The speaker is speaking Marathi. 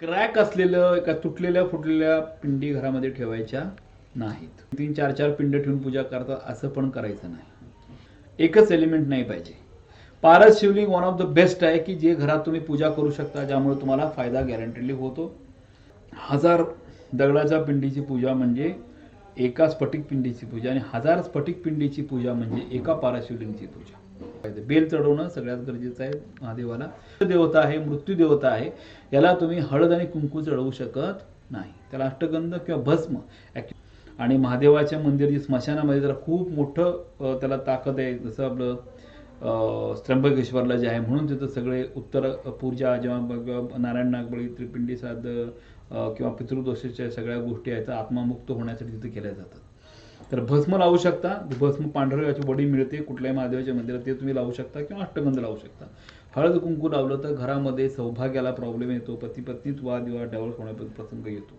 क्रॅक असलेलं एका तुटलेल्या फुटलेल्या पिंडी घरामध्ये ठेवायच्या नाहीत. तीन चार चार पिंड ठेवून पूजा करतात असं पण करायचं नाही. एकच एलिमेंट नाही पाहिजे. पारस शिवलिंग वन ऑफ द बेस्ट आहे की जे घरात तुम्ही पूजा करू शकता ज्यामुळे तुम्हाला फायदा गॅरंटेडली होतो. हजार दगडाच्या पिंडीची पूजा म्हणजे एका स्फटिक पिंडीची पूजा आणि हजार स्फटिक पिंडीची पूजा म्हणजे एका पाराशिवलिंगची पूजा. बेल चढवणं सगळ्यात गरजेचं आहे महादेवाला. देवता आहे मृत्यू देवता आहे याला तुम्ही हळद आणि कुंकू चढवू शकत नाही. त्याला अष्टगंध किंवा भस्म आणि महादेवाच्या मंदिर स्मशानामध्ये जरा खूप मोठं त्याला ताकद आहे जसं आपलं त्र्यंबकेश्वरला जे आहे म्हणून तिथं सगळे उत्तर पूजा जेव्हा नारायण नागबळी त्रिपिंडी साध किंवा पितृदोषाच्या सगळ्या गोष्टी आहेत आत्मामुक्त होण्यासाठी तिथे केल्या जातात. तर भस्म लावू शकता भस्म पांढरव्याची याची मिळते कुठल्याही महादेवाच्या मंदिरात ते तुम्ही लावू शकता किंवा अष्टगंध लावू शकता. हळद कुंकू लावलं तर घरामध्ये सौभाग्याला प्रॉब्लेम येतो पती पत्नीत वाद विवाद डेव्हलप होण्याचा प्रसंग येतो.